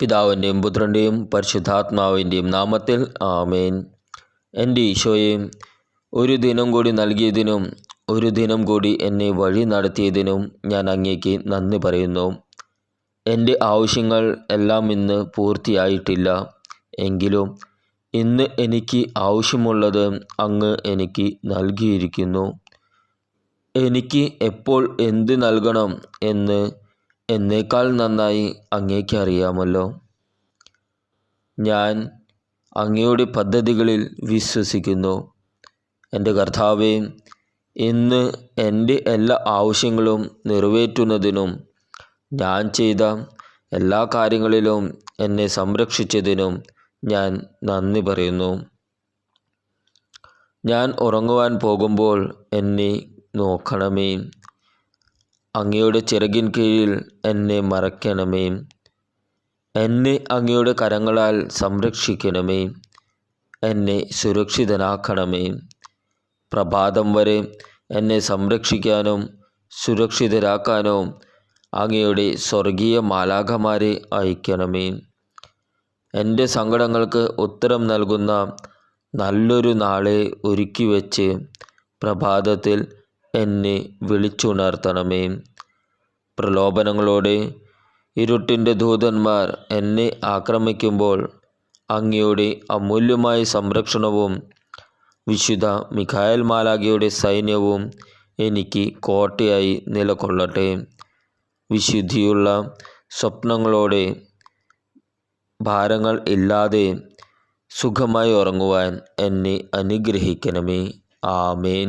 പിതാവിന്റെയും പുത്രന്റെയും പരിശുദ്ധാത്മാവിന്റെയും നാമത്തിൽ ആമേൻ. എന്റെ ഈശോയെ ഒരു ദിനം കൂടി നൽകിയതിനും ഒരു ദിനം കൂടി എന്നെ വഴി നടത്തിയതിനും ഞാൻ അങ്ങേക്ക് നന്ദി പറയുന്നു. എന്റെ ആവശ്യങ്ങൾ എല്ലാം ഇന്ന് പൂർത്തിയായിട്ടില്ല. എങ്കിലും ഇന്ന് എനിക്ക് ആവശ്യമുള്ളത് അങ്ങ് എനിക്ക് നൽകിയിരിക്കുന്നു. എനിക്ക് എപ്പോൾ എന്ത് നൽകണം എന്ന് എന്നേക്കാൾ നന്നായി അങ്ങേക്ക് അറിയാമല്ലോ. ഞാൻ അങ്ങയുടെ പദ്ധതികളിൽ വിശ്വസിക്കുന്നു. എന്റെ കർത്താവെ ഇന്ന് എന്റെ എല്ലാ ആവശ്യങ്ങളും നിറവേറ്റുന്നതിനും ഞാൻ ചെയ്ത എല്ലാ കാര്യങ്ങളിലും എന്നെ സംരക്ഷിച്ചതിനും ഞാൻ നന്ദി പറയുന്നു. ഞാൻ ഉറങ്ങുവാൻ പോകുമ്പോൾ എന്നെ നോക്കണമേ. അങ്ങയുടെ ചിറകിൻ കീഴിൽ എന്നെ മറയ്ക്കണമേ എന്നെ അങ്ങയുടെ കരങ്ങളാൽ സംരക്ഷിക്കണമേ. എന്നെ സുരക്ഷിതനാക്കണമേ. പ്രഭാതം വരെ എന്നെ സംരക്ഷിക്കാനും സുരക്ഷിതരാക്കാനോ അങ്ങയുടെ സ്വർഗീയ മാലാഖമാരെ അയക്കണമേ. എന്റെ സങ്കടങ്ങൾക്ക് ഉത്തരം നൽകുന്ന നല്ലൊരു നാളെ ഒരുക്കി വച്ച് പ്രഭാതത്തിൽ എന്നെ വിളിച്ചുണർത്തണമേ. പ്രലോഭനങ്ങളോടെ ഇരുട്ടിന്റെ ദൂതന്മാർ എന്നെ ആക്രമിക്കുമ്പോൾ അങ്ങയുടെ അമൂല്യമായ സംരക്ഷണവും വിശുദ്ധ മിഖായൽ മാലാഖയുടെ സൈന്യവും എനിക്ക് കോട്ടയായി നിലകൊള്ളട്ടെ. വിശുദ്ധിയുള്ള സ്വപ്നങ്ങളോടെ ഭാരങ്ങൾ ഇല്ലാതെ സുഖമായി ഉറങ്ങുവാൻ എന്നെ അനുഗ്രഹിക്കണമേ. ആമേൻ.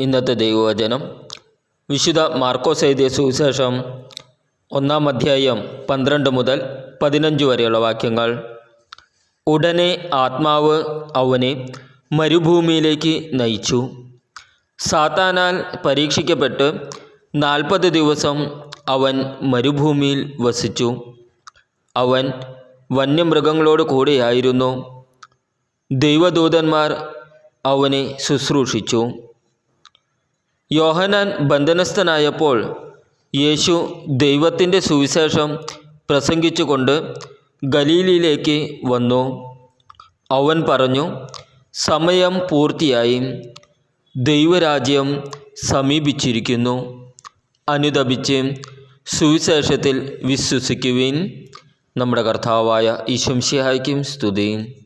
ഇന്നത്തെ ദൈവവചനം. വിശുദ്ധ മാർക്കോസ് എഴുതിയ സുവിശേഷം ഒന്നാം അധ്യായം പന്ത്രണ്ട് മുതൽ പതിനഞ്ച് വരെയുള്ള വാക്യങ്ങൾ. ഉടനെ ആത്മാവ് അവനെ മരുഭൂമിയിലേക്ക് നയിച്ചു. സാത്താനാൽ പരീക്ഷിക്കപ്പെട്ട് നാൽപ്പത് ദിവസം അവൻ മരുഭൂമിയിൽ വസിച്ചു. അവൻ വന്യമൃഗങ്ങളോട് കൂടെയായിരുന്നു. ദൈവദൂതന്മാർ അവനെ ശുശ്രൂഷിച്ചു. യോഹനാൻ ബന്ധനസ്ഥനായപ്പോൾ യേശു ദൈവത്തിന്റെ സുവിശേഷം പ്രസംഗിച്ചുകൊണ്ട് ഗലീലിയിലേക്ക് വന്നു. അവൻ പറഞ്ഞു സമയം പൂർത്തിയായി. ദൈവരാജ്യം സമീപിച്ചിരിക്കുന്നു. അനുദപിച്ച് സുവിശേഷത്തിൽ വിശ്വസിക്കുവിൻ. നമ്മുടെ കർത്താവായ ഈശംഷിഹായ്ക്കും സ്തുതി.